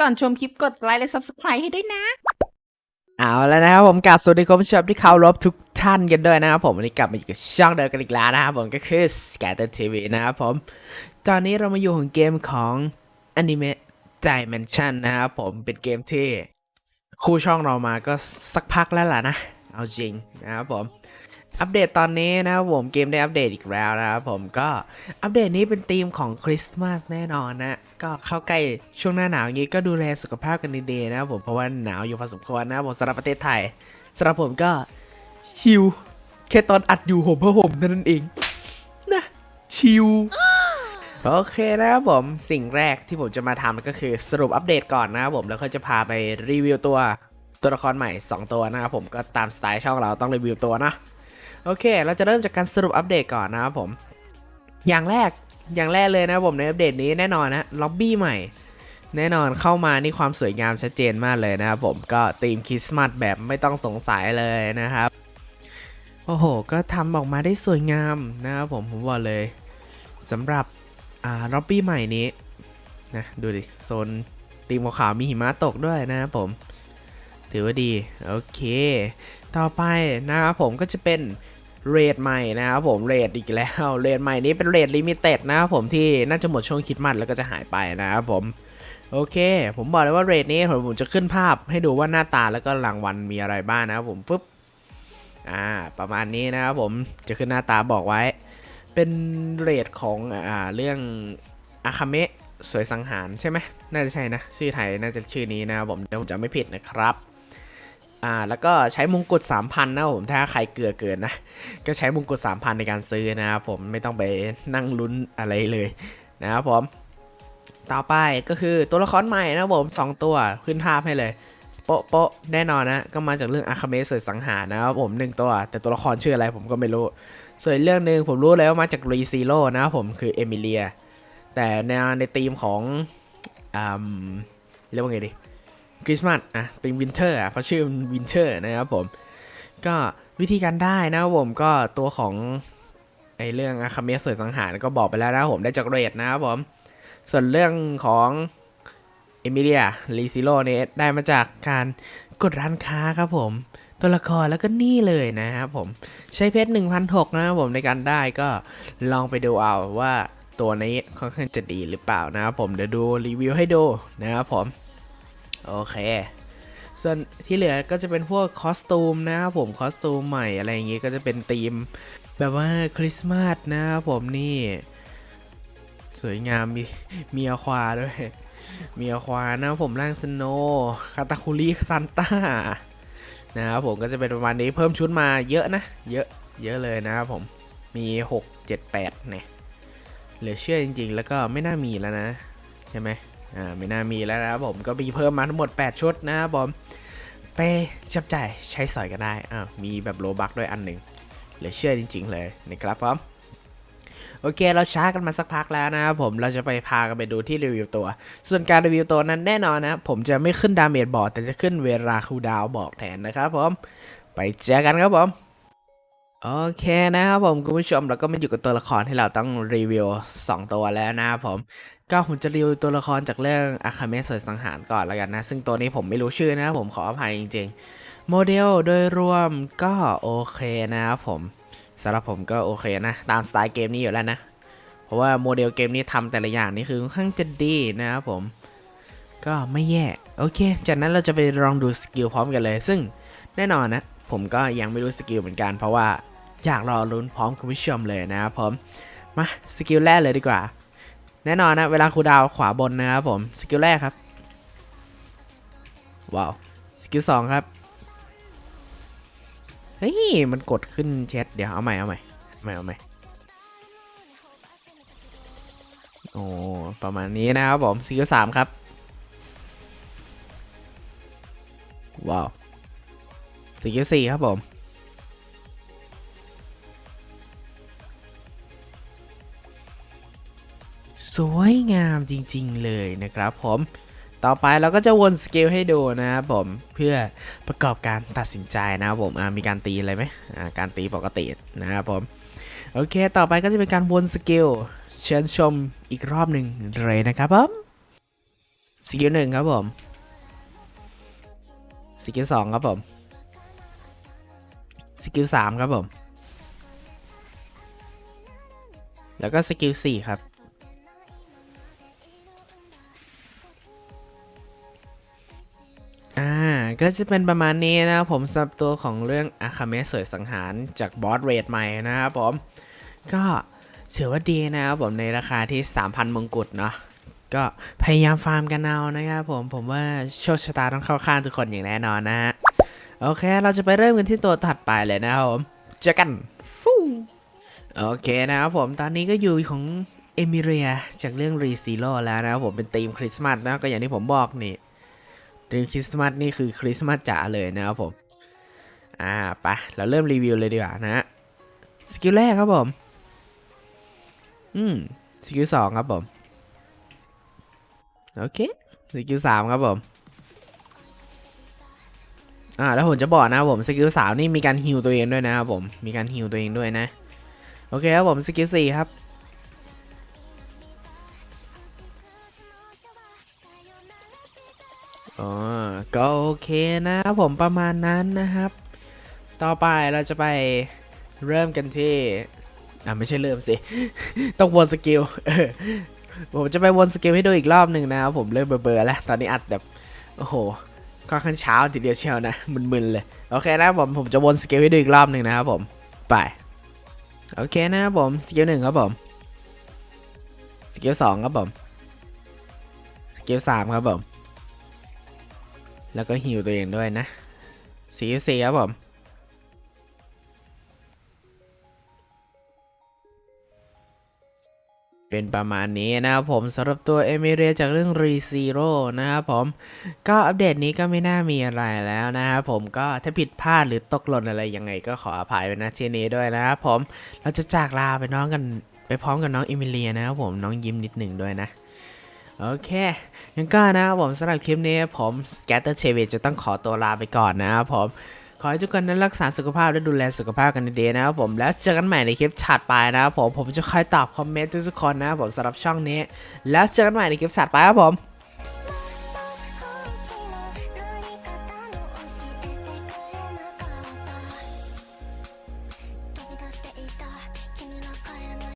ก่อนชมคลิปกดไลค์และ Subscribe ให้ด้วยนะ เอาแล้วนะครับผมกลับสวัสดีคุณผู้ชมที่เคารพทุกท่านกันด้วยนะครับผมวันนี้กลับมาอยู่กับช่องเดิมกันอีกแล้วนะครับผมก็คือ Scatter TV นะครับผม ตอนนี้เรามาอยู่ของเกมของ Anime Dimension นะครับผมเป็นเกมที่คู่ช่องเรามาก็สักพักแล้วล่ะนะ เอาจริงนะครับผม อัปเดตตอนนี้นะครับผมเกมได้อัปเดตอีกแล้วนะครับผมก็อัปเดตนี้เป็นธีมของคริสต์มาสแน่นอนนะก็เข้าใกล้ช่วงหน้าหนาวอย่างนี้ก็ดูแลสุขภาพกันดีๆนะครับผมเพราะว่าหนาวอยู่พอสมควรนะครับผมสำหรับประเทศไทยสำหรับผมก็ชิลแค่ตอนอัดอยู่ห่มผ้าห่มเท่านั้นเองนะชิลโอเคนะครับผมสิ่งแรกที่ผมจะมาทำก็คือสรุปอัปเดตก่อนนะครับผมแล้วก็จะพาไปรีวิวตัวตัวละครใหม่ 2 ตัวนะครับผมก็ตามสไตล์ช่องเราต้องรีวิวตัวนะ โอเค เราจะเริ่มจากการสรุปอัปเดตก่อนนะครับผม อย่างแรกอย่างแรกเลยนะครับผมในอัปเดตนี้แน่นอนนะล็อบบี้ใหม่ แน่นอนเข้ามานี่ความสวยงามชัดเจนมากเลยนะครับผมก็ธีมคริสต์มาสแบบไม่ต้องสงสัยเลยนะครับ โอ้โห ก็ทำออกมาได้สวยงามนะครับผมผมบอกเลยสำหรับอ่าล็อบบี้ใหม่นี้นะดูดิโซนตีมขาวมีหิมะตกด้วยนะครับผม ถือว่าดี โอเค ต่อไปนะครับผมก็จะเป็น เรทใหม่นะครับผมเรทอีกแล้วเรทใหม่นี้เป็นเรทลิมิเต็ดนะครับผมที่น่าจะหมดช่วงคิดมัดแล้วก็จะหายไปนะครับผมโอเค ผมบอกเลยว่าเรทนี้ผมผมจะขึ้นภาพให้ดูว่าหน้าตาแล้วก็รางวัลมีอะไรบ้างนะครับผมปึ๊บอ่าประมาณนี้นะครับผมจะขึ้นหน้าตาบอกไว้ เป็นเรทของอ่าเรื่องอาคาเมะสวยสังหารใช่ไหมน่าจะใช่นะชื่อไทยน่าจะชื่อนี้นะครับผมเดี๋ยวผมจะไม่ผิดนะครับ อ่าแล้วก็ใช้มงกุฎ3,000นะผมถ้าใครเกลือเกินนะ ก็ใช้มงกุฎ3,000 ในการซื้อนะครับผมไม่ต้องไปนั่งลุ้นอะไรเลยนะครับผม ต่อไปก็คือตัวละครใหม่นะผม 2 ตัวขึ้นภาพให้เลย โปะโปะแน่นอนนะ ก็มาจากเรื่องอาคาเมะเสสังหารนะครับผมหนึ่งตัว แต่ตัวละครชื่ออะไรผมก็ไม่รู้ ส่วนเรื่องหนึ่งผมรู้แล้วว่ามาจากรีซีโร่นะครับผมคือเอมิเลียแต่ในในธีมของอ่าเรียกว่าไงดี คริสต์มาสอะเป็นวินเทอร์อะเพราะชื่อวินเทอร์นะครับผมก็วิธีการได้นะครับผมก็ตัวของไอเรื่องอาคาเมสเสยสังหารก็บอกไปแล้วนะผมได้จากเรดนะครับผม ส่วนเรื่องของเอมิเลียลีซิโลเนี่ยได้มาจากการกดร้านค้าครับผม ตัวละครแล้วก็นี่เลยนะครับผม ใช้เพชร1,006นะครับผมในการได้ก็ลองไปดูเอาว่าตัวนี้ค่อนข้างจะดีหรือเปล่านะครับผมเดี๋ยวดูรีวิวให้ดูนะครับผม โอเค ส่วนที่เหลือก็จะเป็นพวกคอสตูมนะครับผมคอสตูมใหม่อะไรอย่างงี้ก็จะเป็นธีม แบบว่าคริสต์มาสนะครับผมนี่ สวยงามมีมีอควาด้วย มีอควานะครับผมร่างสโนคาตาคุริซันต้านะครับผมก็จะเป็นประมาณนี้เพิ่มชุดมาเยอะนะ เยอะเยอะเลยนะครับผมมี 6 7 8เนี่ยเหลือเชื่อจริงๆ แล้วก็ไม่น่ามีแล้วนะ ใช่ไหม อ่าไม่น่ามีแล้วนะครับผมก็มีเพิ่มมาทั้งหมด 8 ชุดนะครับผมไปจับจ่ายใช้สอยกันได้อ่ามีแบบโลบักด้วยอันหนึ่งเหลือเชื่อจริง ๆ เลยนะครับผมโอเค เราช้ากันมาสักพักแล้วนะครับผมเราจะไปพากันไปดูที่รีวิวตัว ส่วนการรีวิวตัวนั้นแน่นอนนะ ผมจะไม่ขึ้นดาเมจบอร์ดแต่จะขึ้นเวลาคูดาวบอกแทนนะครับผม ไปเจอกันครับผม โอเคนะครับผมคุณผู้ชมเราก็มาอยู่กับตัวละครที่เราต้องรีวิวสองตัวแล้วนะครับผมก็ผมจะรีวิวตัวละครจากเรื่องอาคาเมสวยสังหารก่อนแล้วกันนะ ซึ่งตัวนี้ผมไม่รู้ชื่อนะครับผมขออภัยจริงๆ โมเดลโดยรวมก็โอเคนะครับผมสำหรับผมก็โอเคนะ ตามสไตล์เกมนี้อยู่แล้วนะ เพราะว่าโมเดลเกมนี้ทำแต่ละอย่างนี่คือค่อนข้างจะดีนะครับผม ก็ไม่แย่โอเค จากนั้นเราจะไปลองดูสกิลพร้อมกันเลย ซึ่งแน่นอนนะ ผมก็ยังไม่รู้สกิลเหมือนกันเพราะว่า อยากรอลุ้นพร้อมคุณผู้ชมเลยนะครับผม มาสกิลแรกเลยดีกว่า แน่นอนนะ เวลาครูดาวขวาบนนะครับผม สกิลแรกครับ ว้าว สกิลสองครับ เฮ้ย มันกดขึ้นแชทเดี๋ยวเอาใหม่เอาใหม่เอาใหม่เอาใหม่โอ้ประมาณนี้นะครับผมสกิลสามครับ ว้าวสกิลสี่ครับผม สวยงามจริงๆเลยนะครับผมต่อไปเราก็จะวนสเกลให้ดูนะครับผมเพื่อประกอบการตัดสินใจนะครับผมมีการตีอะไรไหมการตีปกตินะครับผมโอเค ต่อไปก็จะเป็นการวนสเกลเชิญชมอีกรอบหนึ่งเลยนะครับผมสกิลหนึ่งครับผมสกิลสองครับผมสกิลสามครับผม แล้วก็สกิลสี่ครับ อ่าก็จะเป็นประมาณนี้นะครับผมสับตัวของเรื่องอาคาเมสวยสังหารจากบอสเรดใหม่นะครับผม ก็ถือว่าดีนะครับผมในราคาที่ 3,000 มงกุฎเนาะก็พยายามฟาร์มกันเอานะครับผมผมว่าโชคชะตาต้องเข้าข้างทุกคนอย่างแน่นอนนะฮะ โอเค เราจะไปเริ่มกันที่ตัวถัดไปเลยนะครับผม เจอกันฟูโอเคนะครับผมตอนนี้ก็อยู่ของเอมิเรียจากเรื่องรีซีโร่แล้วนะครับผมเป็นธีมคริสต์มาสนะก็อย่างที่ผมบอกนี่ ธีมคริสต์มาสนี่คือคริสต์มาสจ๋าเลยนะครับผม อ่าไปเราเริ่มรีวิวเลยดีกว่านะฮะสกิลแรกครับผม อืมสกิลสองครับผม โอเคสกิลสามครับผม อ่าแล้วผมจะบอกนะครับผมสกิลสามนี่มีการฮิวตัวเองด้วยนะครับผม มีการฮิวตัวเองด้วยนะ โอเคครับผมสกิลสี่ครับ อ๋อ ก็โอเคนะครับผมประมาณนั้นนะครับ ต่อไปเราจะไปเริ่มกันที่ อ่าไม่ใช่เริ่มสิ ต้องวนสกิลผมจะไปวนสกิลให้ดูอีกรอบหนึ่งนะครับผมเริ่มเบลอๆแล้วตอนนี้อัดแบบ โอ้โหค่อนข้างเช้าทีเดียวเชียวนะมึนๆเลย โอเคนะผมผมจะวนสกิลให้ดูอีกรอบหนึ่งนะครับผมไปโอเคนะครับผมสกิลหนึ่งครับผมสกิลสองครับผมสกิลสามครับผม แล้วก็ฮิวตัวเองด้วยนะสกิลสี่ครับผมเป็นประมาณนี้นะครับผมสำหรับตัวเอมิเรียจากเรื่อง r e z e r o นะครับผม ก็อัปเดตนี้ก็ไม่น่ามีอะไรแล้วนะครับผมก็ถ้าผิดพลาดหรือตกหล่นอะไรยังไงก็ขออภัยไว้ณที่นี้ด้วยนะครับผมเราจะจากลาไปน้องกันไปพร้อมกับน้องเอมิเลียนะครับผมน้องยิ้มนิดหนึ่งด้วยนะ โอเคยังก็นะครับผมสำหรับคลิปนี้ผม Scatter c h a v จะต้องขอตัวลาไปก่อนนะครับผมขอให้ทุกคนนั้นรักษาสุขภาพและดูแลสุขภาพกันดีๆนะครับผมแล้วเจอกันใหม่ในคลิปถัดไปนะครับผมผมจะคอยตอบคอมเมนต์ทุกๆคนนะครับผมสำหรับช่องนี้ แล้วเจอกันใหม่ในคลิปถัดไปครับผม